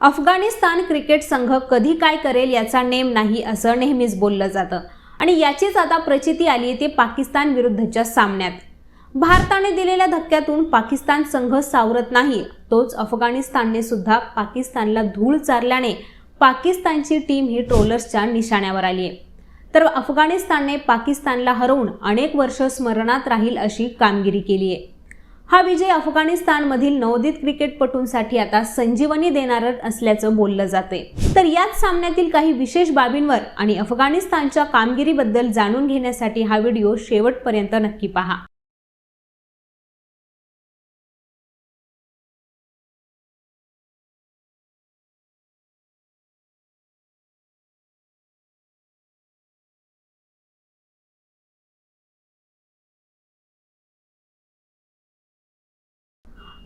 Afghanistan cricket संघ कधी काय करेल याचा नेम नाही असं नेहमीच बोललं जातं. आणि याचीच आता प्रचिती आली ते पाकिस्तान विरुद्धच्या सामन्यात. भारताने दिलेल्या धक्क्यातून पाकिस्तान संघ सावरत नाही. तोच अफगाणिस्तानने सुद्धा पाकिस्तानला धूळ चारल्याने पाकिस्तानची टीम ही ट्रोलर्सच्या निशाण्यावर आली आहे. तर अफगाणिस्तानने पाकिस्तानला हरवून अनेक वर्ष स्मरणात राहील अशी कामगिरी केली आहे. हा विजय अफगाणिस्तानमधील नवोदित क्रिकेटपटूंसाठी आता संजीवनी देणार असल्याचं बोललं जाते तर याच सामन्यातील काही विशेष बाबींवर आणि अफगाणिस्तानच्या कामगिरीबद्दल जाणून घेण्यासाठी हा व्हिडिओ शेवटपर्यंत नक्की पहा.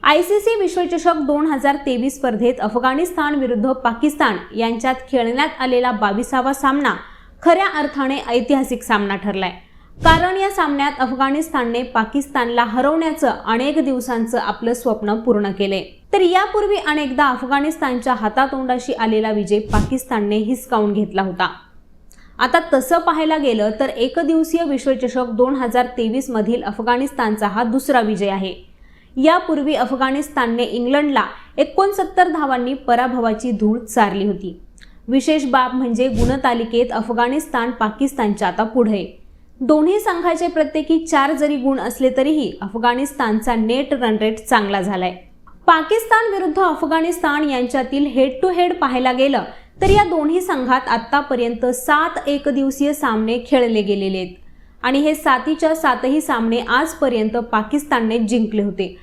आय सी सी विश्वचषक दोन हजार तेवीस स्पर्धेत अफगाणिस्तान विरुद्ध पाकिस्तान यांच्यात खेळण्यात आलेला बावीसावा सामना खऱ्या अर्थाने ऐतिहासिक सामना ठरलाय. कारण या सामन्यात अफगाणिस्तानने पाकिस्तानला हरवण्याचं अनेक दिवसांचं आपलं स्वप्न पूर्ण केले. तर यापूर्वी अनेकदा अफगाणिस्तानच्या हातातोंडाशी आलेला विजय पाकिस्तानने हिसकावून घेतला होता. आता तसं पाहायला गेलं तर एकदिवसीय विश्वचषक दोन हजार तेवीस मधील अफगाणिस्तानचा हा दुसरा विजय आहे. यापूर्वी अफगाणिस्तानने इंग्लंडला एकोणसत्तर धावांनी पराभवाची धूळ चारली होती. विशेष बाब म्हणजे गुणतालिकेत अफगाणिस्तान पाकिस्तानच्या आता पुढे. दोन्ही संघाचे प्रत्येकी चार जरी गुण असले तरीही अफगाणिस्तानचा नेट रन रेट चांगला झालाय. पाकिस्तान विरुद्ध अफगाणिस्तान यांच्यातील हेड टू हेड पाहायला गेलं तर या दोन्ही संघात आतापर्यंत सात एकदिवसीय सामने खेळले गेलेले आहेत. आणि हे सातीच्या सातही सामने आजपर्यंत पाकिस्तानने जिंकले होते.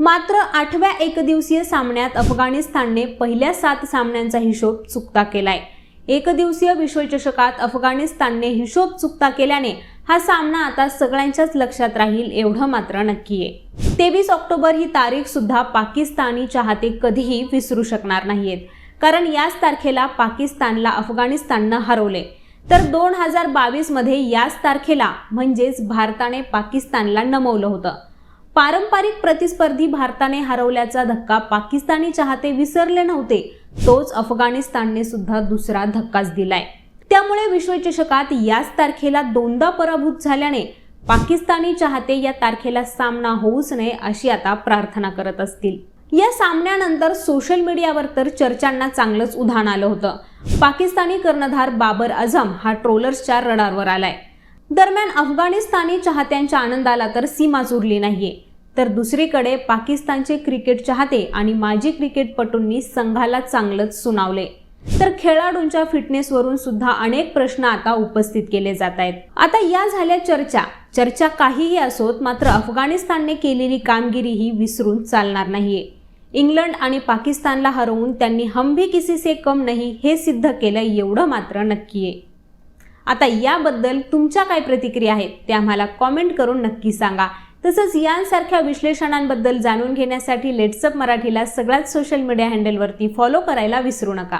मात्र आठव्या एकदिवसीय सामन्यात अफगाणिस्तानने पहिल्या सात सामन्यांचा हिशोब चुकता केलाय. एकदिवसीय विश्वचषकात अफगाणिस्तानने हिशोब चुकता केल्याने हा सामना आता सगळ्यांच्याच लक्षात राहील एवढं मात्र नक्की आहे. तेवीस ऑक्टोबर ही तारीख सुद्धा पाकिस्तानी चाहते कधीही विसरू शकणार नाहीयेत. कारण याच तारखेला पाकिस्तानला अफगाणिस्ताननं हरवले. तर दोन हजार बावीसमध्ये याच तारखेला म्हणजेच भारताने पाकिस्तानला नमवलं होतं. पारंपरिक प्रतिस्पर्धी भारताने हरवल्याचा धक्का पाकिस्तानी चाहते विसरले नव्हते. तोच अफगाणिस्तानने सुद्धा दुसरा धक्काच दिलाय. त्यामुळे विश्वचषकात याच तारखेला दोनदा पराभूत झाल्याने पाकिस्तानी चाहते या तारखेला सामना होऊच नये अशी आता प्रार्थना करत असतील. या सामन्यानंतर सोशल मीडियावर तर चर्चांना चांगलंच उधाण आलं होतं. पाकिस्तानी कर्णधार बाबर आझम हा ट्रोलर्सच्या रडारवर आलाय. दरम्यान अफगाणिस्तानी चाहत्यांच्या आनंदाला तर सीमाच उरली नाहीये. तर दुसरीकडे पाकिस्तानचे क्रिकेट चाहते आणि माजी क्रिकेटपटूंनी संघाला चांगलंच सुनावले. तर खेळाडूंच्या फिटनेसवरून सुद्धा अनेक प्रश्न आता उपस्थित केले जात आहेत. आता या झाल्या चर्चा. चर्चा काहीही असोत मात्र अफगाणिस्तानने केलेली कामगिरी ही विसरून चालणार नाहीये. इंग्लंड आणि पाकिस्तानला हरवून त्यांनी हम भी किसी से कम नाही हे सिद्ध केलं एवढं मात्र नक्की आहे आता याबद्दल तुमच्या काय प्रतिक्रिया आहेत ते आम्हाला कॉमेंट करून नक्की सांगा. तसंच यांसारख्या विश्लेषणांबद्दल जाणून घेण्यासाठी लेट्सअप मराठीला सगळ्याच सोशल मीडिया हँडलवरती फॉलो करायला विसरू नका.